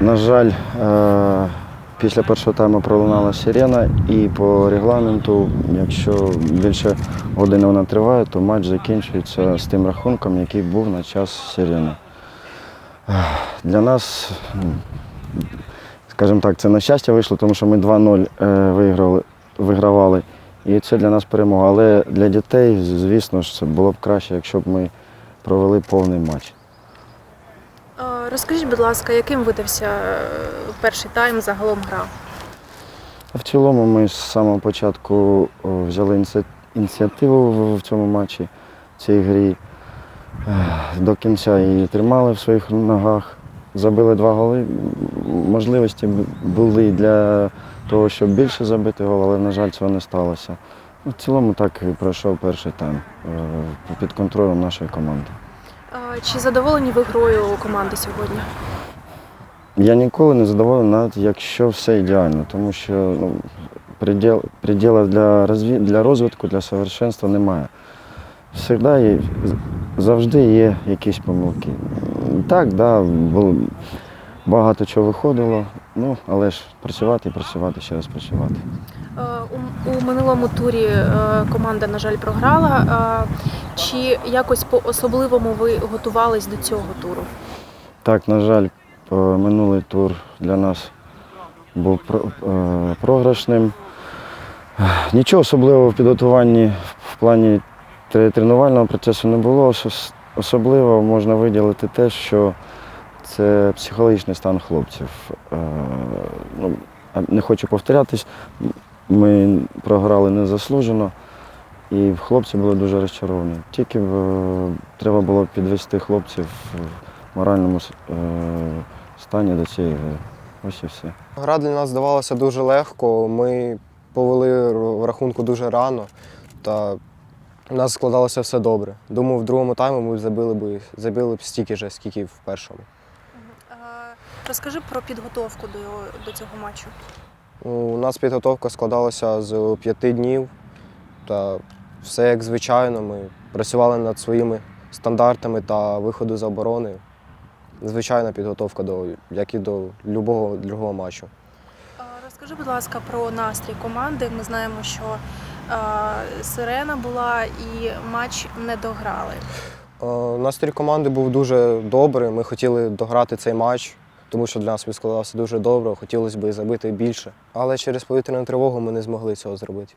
На жаль, е, після першого тайму пролунала сирена, і по регламенту, якщо більше години вона триває, то матч закінчується з тим рахунком, який був на час сирени. Для нас, скажімо так, це на щастя вийшло, тому що ми 2-0 е, вигравали. І це для нас перемога. Але для дітей, звісно ж, це було б краще, якщо б ми провели повний матч. Е, Розкажіть, будь ласка, яким видався е, перший тайм загалом гра? В цілому ми з самого початку взяли ініціативу в- цьому матчі, в цій грі. До кінця її тримали в своїх ногах. Забили два голи. Можливості були для того, щоб більше забити гол, але, на жаль, цього не сталося. В цілому так і пройшов перший тайм е, під контролем нашої команди. Е, Чи задоволені ви грою команди сьогодні? Я ніколи не задоволений, навіть якщо все ідеально, тому що ну, приділ, приділів для, розві, для розвитку, для совершенства немає. Всегда є, завжди є якісь помилки. Так, да, було, багато чого виходило, ну, але ж працювати працювати, ще раз працювати. Е, У, у минулому турі е, команда, на жаль, програла. Чи якось по-особливому ви готувались до цього туру? Так, на жаль, е, минулий тур для нас був е, програшним. Нічого особливого в підготуванні в плані тренувального процесу не було. Особливо можна виділити те, що це психологічний стан хлопців. Е, ну, Не хочу повторятись, ми програли незаслужено, і хлопці були дуже розчаровані. Тільки треба було підвести хлопців в моральному е, стані до цієї гри. Ось і все. Гра для нас здавалася дуже легко. Ми повели в рахунку дуже рано, та у нас складалося все добре. Думаю, в другому таймі ми забили б, забили б стільки ж, скільки в першому. Е, Розкажи про підготовку до, до цього матчу. У нас підготовка складалася з п'яти днів, та все як звичайно. Ми працювали над своїми стандартами та виходу з оборони. Звичайна підготовка до, як і до будь-якого другого матчу. Розкажи, будь ласка, про настрій команди. Ми знаємо, що е, сирена була і матч не дограли. Е, Настрій команди був дуже добрий. Ми хотіли дограти цей матч, тому що для нас він складався дуже добре. Хотілося б забити більше. Але через повітряну тривогу ми не змогли цього зробити.